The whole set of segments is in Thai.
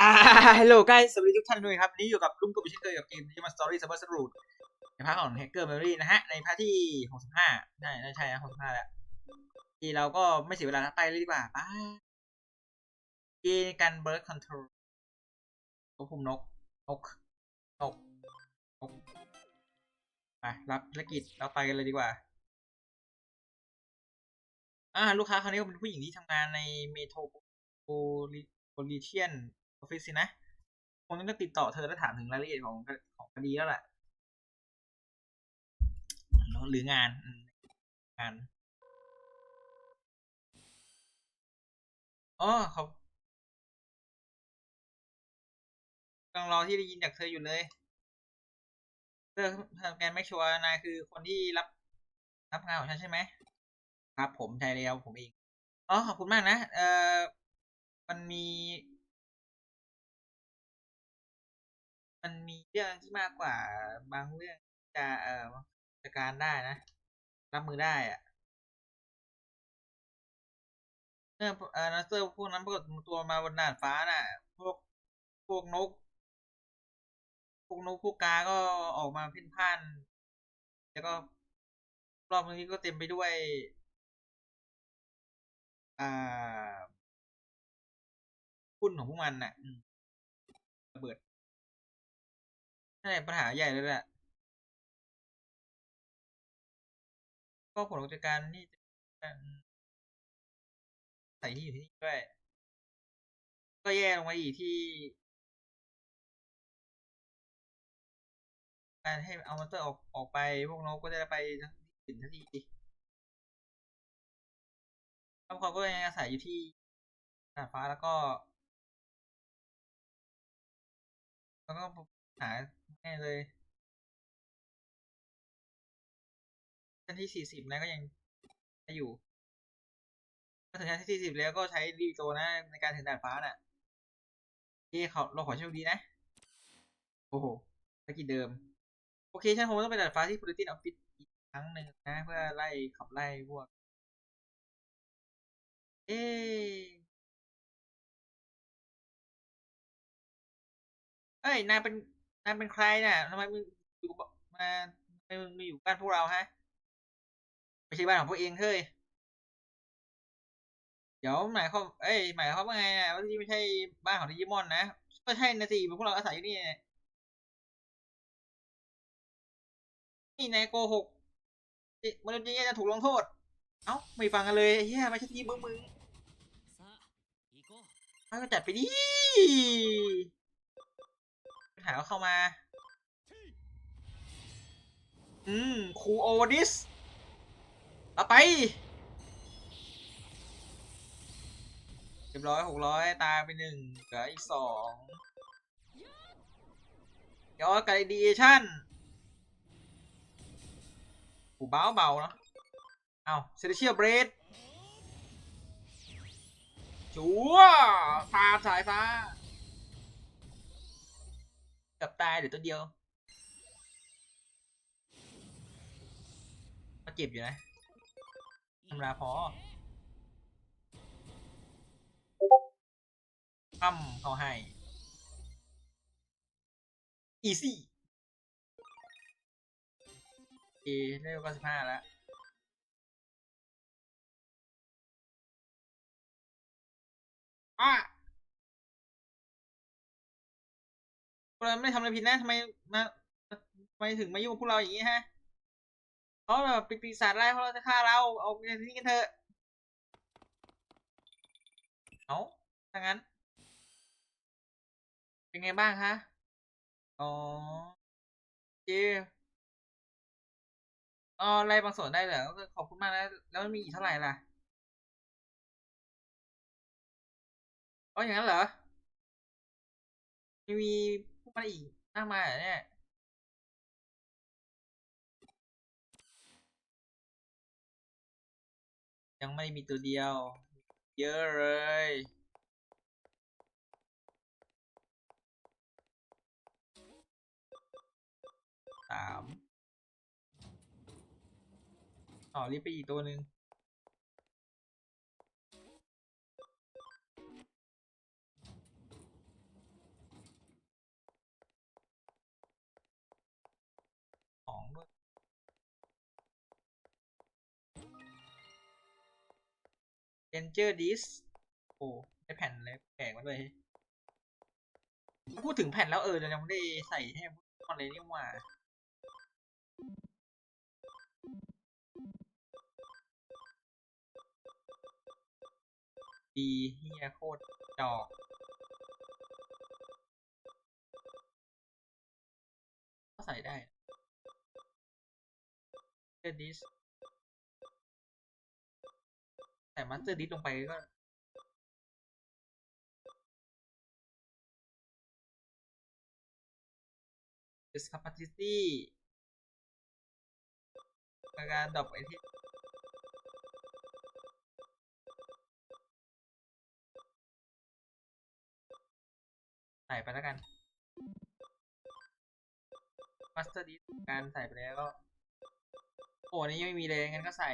อ่าฮัลโหลกายสวัสดีทุกท่านด้วยครับนี้อยู่กับลุงกบอีกเช่นเคยกับเกมที่มาสตอรี่ซับเบอร์สรูดในพาร์ทของแฮกเกอร์เมมโมรี่นะฮะ ในพาร์ทที่ 65ใช่น่าใช่นะ65 แล้ว ที่เราก็ไม่เสียเวลาไปเลยดีกว่าไป้าเกมการเบิร์ดคอนโทรลควบคุมนก นก นก นก ไป รับภารกิจเราไปกันเลยดีกว่า อ่า ลูกค้าคราวนี้เป็นผู้หญิงที่ทำงานในเมโทรโพลิเทียน ออฟฟิศสินะคงต้องติดต่อเธอและถามถึงรายละเอียดของของคดีแล้วแหละหรืองานอืมงานอ๋อเขากำลังรอที่ได้ยินจากเธออยู่เลยเพื่อทำการไม่ชัวร์นายคือคนที่รับรับงานของฉันใช่ไหมครับผมใช่แล้วผมเองอ๋อขอบคุณมากนะ เอ่อมันมี มันมีเรื่องที่มากกว่าบางเรื่องจะเอ่อจัดการได้นะ รับมือได้อะเรื่อเอ่อนัสเตอร์พวกนั้นปรากฏตัวมาบนดาดฟ้าน่ะ พวกพวกนก พวกนกพวกกา ก็ออกมาเพ่นพ่าน แล้วก็รอบนี้ก็เต็มไปด้วย อ่าพุ่นของพวกมันน่ะระเบิด นั่นแหละปัญหาใหญ่เลยแหละก็ผลจากการที่จะใส่ที่อยู่ที่นี่ด้วย ก็แย่ลงมาอีกที่ การให้เอามอนเตอร์ออกออกไป พวกนกก็จะไปทั้งสินทันทีแล้วเขาก็ยังอาศัยอยู่ที่ดาดฟ้าแล้วก็ แล้วก็หา แน่เลยชั้นที่สี่สิบนะก็ยังอยู่ถ้าถึงชั้นที่สี่สิบแล้วก็ใช้รีโตนะในการถึงดาดฟ้าน่ะที่เขาเราขอโชคดีนะ โอ้โหภารกิจเดิม โอเคฉันคงต้องไปดาดฟ้าที่พ o ลิตินออฟฟิศอีกครั้งหนึ่งนะ เพื่อไล่ขับไล่พวก เอ๊เอ้ยนายเป็น นายเป็นใครน่ะทำไมมึงอยู่มาทำไมมึงมีอยู่บ้านพวกเราฮะไม่ใช่บ้านของพวกเองเฮ้ยเดี๋ยวหมายความเอ้ยหมายความว่าไงนะว่านี่ไม่ใช่บ้านของดิจิมอนนะก็ใช่นะสิพวกเราอาศัยอยู่นี่นี่นายโกหกมนุษย์ยังจะถูกลงโทษ เอ้าไม่ฟังกันเลยเฮ้ยไม่ใช่ที่มึงมึงก็จัดไปดิ หาก็เข้ามา อืมครูโอดิสเอาไปเรียบร้อยหกร้อยตายไปหนึ่งเหลืออีกสองยอดกับดีเอชั่นหูเบาเบาเนาะเอาเซเลเชียเบรดชัวฟาดสายฟ้าเกับตายเหลือตัวเดียวก็เจ็บอยู่นะธรรมดาพอค่ำเขาให้ อีซี่เอเลเวลก้าสิบห้าแล้วอะ พวกเราไม่ได้ทำอะไรผิดนะทำไมมาทำไมถึงมายุ่งกับพวกเราอย่างนี้ฮะเขาแบบเป็นปีศาจร้ายเพราะเราจะฆ่าเราเอาไปที่นี่กันเถอะเอาถ้างั้น เป็นไงบ้างคะอ๋อเคอ๋อไล่บางส่วนได้เหรอก็ขอบคุณมากนะแล้วมันมีอีกเท่าไหร่ล่ะอ๋ออย่างนั้นเหรอมี พวกมันอีกมากมายเหรอเนี่ยยังไม่มีตัวเดียว เยอะเลยสามอ๋อรีบไปอีกตัวหนึ่ง Danger Dis โอ้ได้แผ่นเลยแปลกมาด้วยพูดถึงแผ่นแล้วเออเรายังไม่ได้ใส่ให้พวกมันเลยนี่ว่าดีเฮียโคตรดอกก็ใส่ได้เ a อร์ดิส ใส่มาสเตอร์ดิสลงไปก็ discapacity การดรอปไอที่ใส่ไปแล้วกัน Master Disc การใส่ไปแล้วโอ้นนี้ยังไม่มีเลยงั้นก็ใส่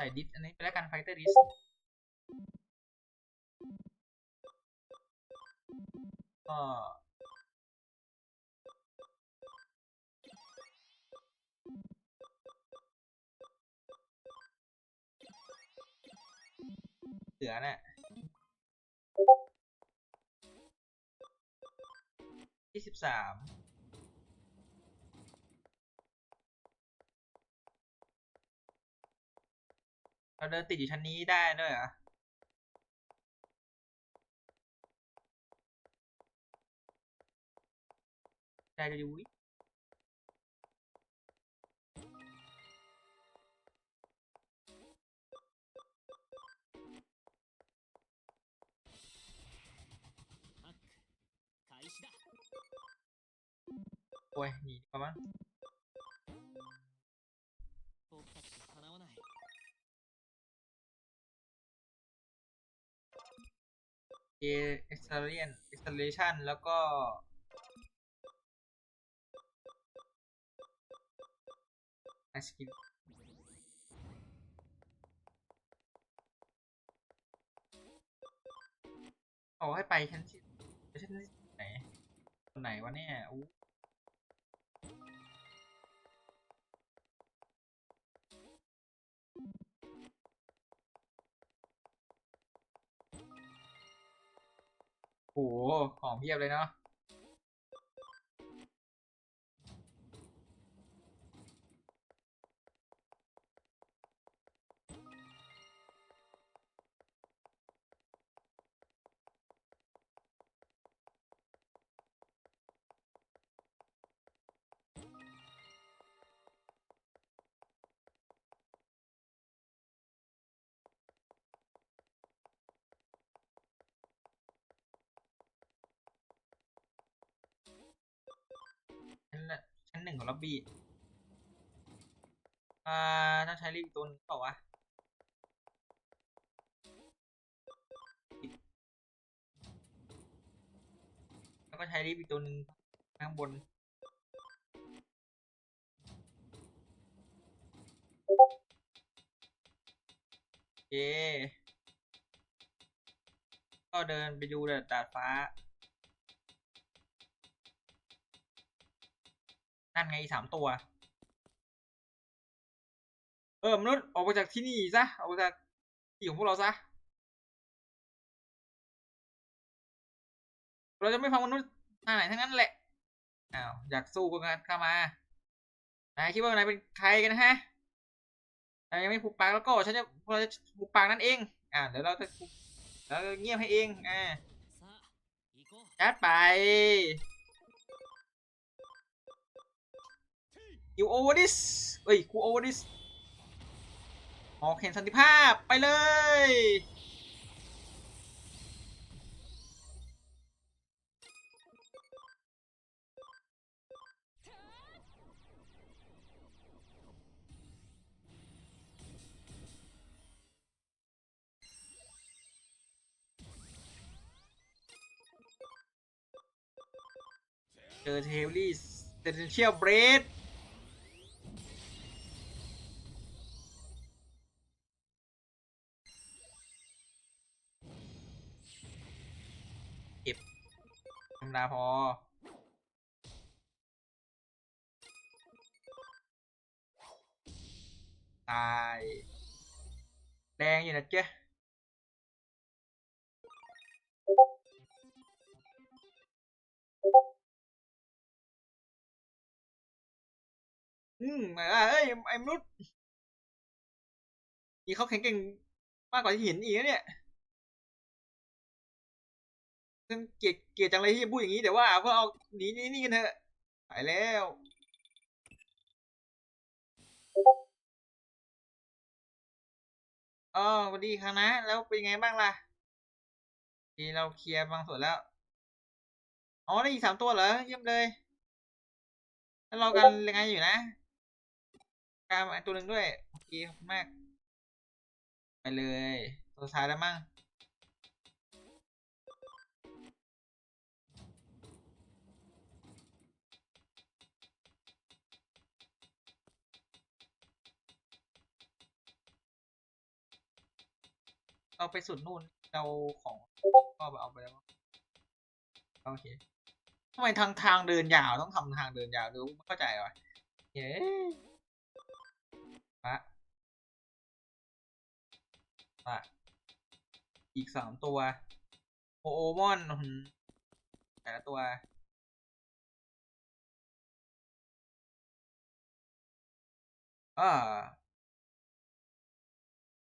ใส่ดิสอันนี้ไปแล้วกัน Fighter Disc ก็เหลือน่ะที่สิบสาม เราเดินติดอยู่ชั้นนี้ได้ด้วยเหรอได้ดูวิโอ้ยหนีไปกว่ามั้ง เอ acceleration acceleration แล้วก็ a s k i l เอาให้ไปชั้นที่ชั้นที่ไหนตัวไหนวะเนี่ยอู้ หของเพียบเลยเนาะ ล็อบบี้อ่าต้องใช้รีบอีกตัวหนึงเปล่าวะแล้วก็ใช้รีบอีกตัวหนึ่งข้างบนโอเคก็เดินไปดูดาดฟ้า นั่นไงสามตัว เออมนุษย์ออกไปจากที่นี่ซะออกจากที่ของพวกเราซะเราจะไม่ฟังมนุษย์นาไหนทั้งนั้นแหละอ้าวอยากสู้กันเข้ามานายคิดว่านายเป็นใครกันฮะนายยังไม่ผูกปากแล้วก็ฉันจะพวกเราจะผูกปากนั่นเอง อ่าเดี๋ยวเราจะเราก็เงียบให้เอง อ่าจัดไป you over this เอ้ยกู over this ออกเห็นสันติภาพไปเลย เจอเทลลี่เซนเชียลเบรด ดาพอ ตายแรงอยู่นะเจ๊อืมหมายเอ้ยไอ้มนุษย์นี่เขาแข็งเก่งมากกว่าที่เห็นอีกเนี่ย ซึ่งเกลียดเกลียดจังเลยที่จะพูดอย่างนี้แต่ว่าก็เอาหนีนีหนี่กันเถอะไปแล้วอ๋อสวัสดีครับนะ แล้วเป็นไงบ้างล่ะทีเราเคลียร์บางส่วนแล้ว อ๋อได้อีกสามตัวเหรอเยี่ยมเลยแล้วเรากันยังไงอยู่นะการตัวหนึ่งด้วยโอเคมาก ไปเลยตัวท้ายแล้วมั้ง เราไปสุดนู่นเราของก็เอาไปแล้วโอเคทำไมทางทางเดินยาวต้องทำทางเดินยาวดูไม่เข้าใจวะเย้ปะปะอีกสามตัวโอโอมอนหือแต่ละตัวอ่า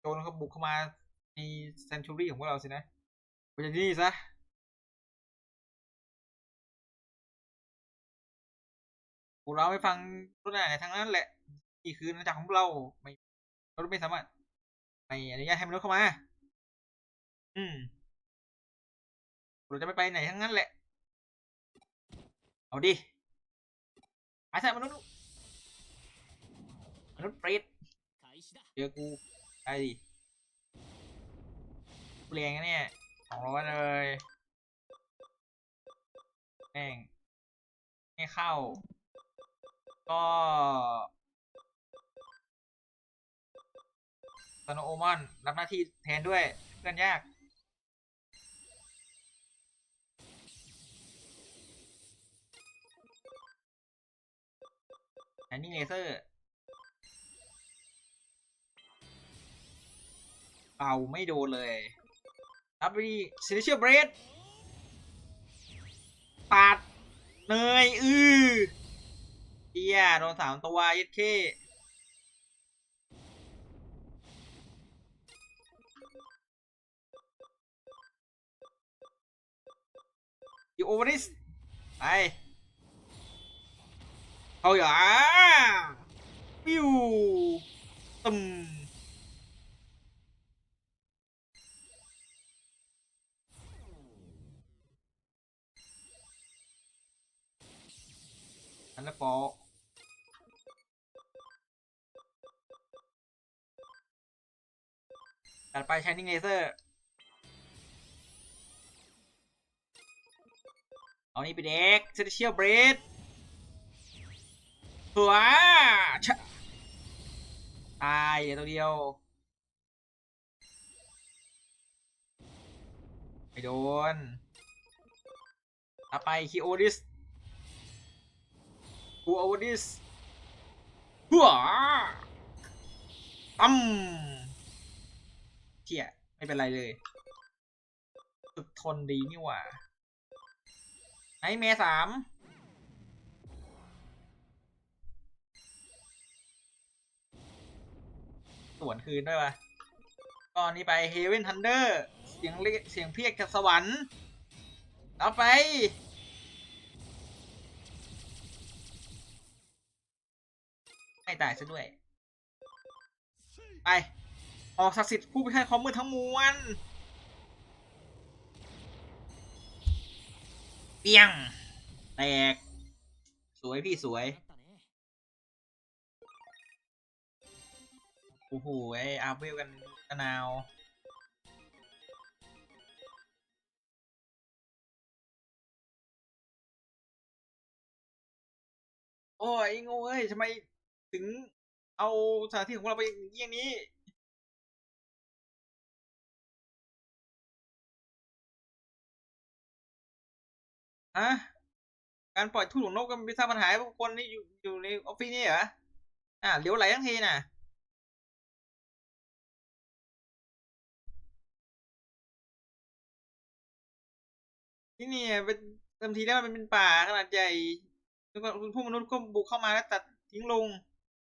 โจรเขาบุกเข้ามา ในเซนชูรี่ของพวกเราสินะไปจาที่นี่ซะพวกเราไปฟังรถไหนทั้งนั้นแหละนี่คือนาจัรของเราไม่เราไม่สามารถไม่อนุญาตให้มนุษย์เข้ามา อืมเราจะไม่ไปไหนทั้งนั้นแหละ เอาดิอาสามนุษย์มนุษย์เปรตเจอกูไปดิ เรียงนะเนี่ยสองร้อยเลยแม่งไม่เข้า ก็ซานโอมอน รับหน้าที่แทนด้วย เพื่อนยาก อันนี้เลเซอร์ เป่าไม่โดนเลย รับไปดีซิลิเชียเบรดปาดเนยอือเฮียโดนสามตัวยัดเข้อยู่โอเวอร์ดิสไปเอาอย่าปิ้วตึม นละกอตัดไปใช้นิ่งเลเซอร์เอานี่ไปเด็กเซอร์เชียลบริดหัวตายเดี๋ยตัวเดียว ไปโดนต่อไปคิโอดิส กูเอาดิสหัวตั้มเที่ยไม่เป็นไรเลยฝึกทนดีนี่หว่าไนเมสามสวนคืนด้วยวะตอนนี้ไปเฮเวนทันเดอร์ เสียงเรียกเสียงเพียกจากสวรรค์เอาไป ไม่ตายซะด้วย ไป ออกศักดิ์สิทธิ์ผู้ไปทักความมือทั้งมวลเปียง แตก สวยพี่สวย โอ้โห ไออาร์เวลกันนาวโอ้ยงูเอ้ยทำไม ถึงเอาสถานที่ของเราไปอย่างนี้ฮะการปล่อยทุ่งหลวงนกก็ไม่ทรางปัญหาพวกคนนี่อยู่อยู่ในออฟฟิศนี่เหรออ่าเหลียวไหลทั้งทีน่ะที่นี่เป็นเต็มทีแล้วมันเป็นป่าขนาดใหญ่แล้วก็พวกมนุษย์ก็บุกเข้ามาแล้วตัดทิ้งลง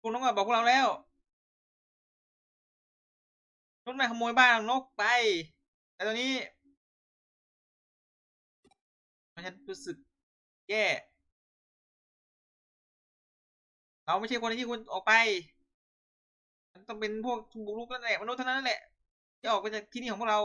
พวกนกอะบอกพวกเราแล้วนกนายขโมยบ้านนกไป แต่ตอนนี้ฉันรู้สึกแย่เราไม่ใช่คนที่ควรออกไป มันต้องเป็นพวกบุกรุกนั่นแหละมนุษย์เท่านั้นแหละที่ออกไปจากที่นี่ของพวกเรา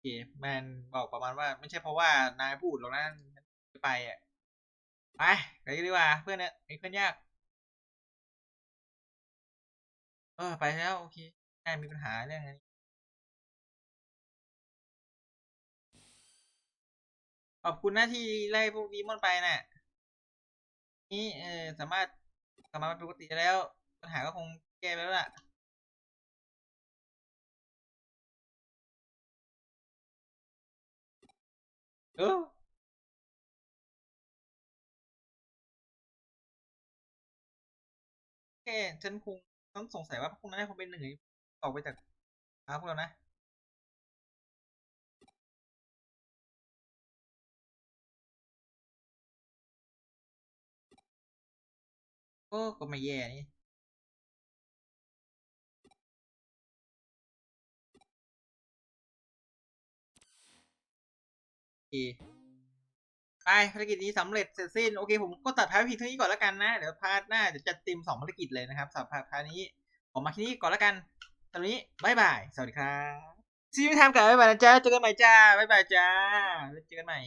เคแมนบอกประมาณว่า ไม่ใช่เพราะว่านายพูดหรอกนะไปอะไปไปกันดีกว่า เพื่อนเนี่ยไอ้เพื่อนยากเออไปแล้วโอเคนายมีปัญหาเรื่องนี้ขอบคุณนะที่ไล่พวกดีมอนไปน่ะ นี่เออสามารถกลับมาเป็นปกติแล้ว ปัญหาก็คงแก้ไปแล้วล่ะ เออแค่ฉันคงต้องสงสัยว่าพวกนั้นคงเป็นหนึ่งในออกไปจากท้าพวกเรานะ โอ้ ก็ไม่แย่นี่ ไปภารกิจนี้สำเร็จเสร็จสิ้น โอเค ผมก็ตัดพาร์ทเพียงเท่านี้ก่อนแล้วกันนะ เดี๋ยวพาร์ทหน้าจะจัดเต็มสองภารกิจเลยนะครับสำหรับพาร์ทนี้ผมมาที่นี้ก่อนแล้วกันตอนนี้บายบาย สวัสดีครับซีมิทามกับบ๊ายบายนะจ๊ะ เจอกันใหม่จ้าบ๊ายบายจ้าเจอกันใหม่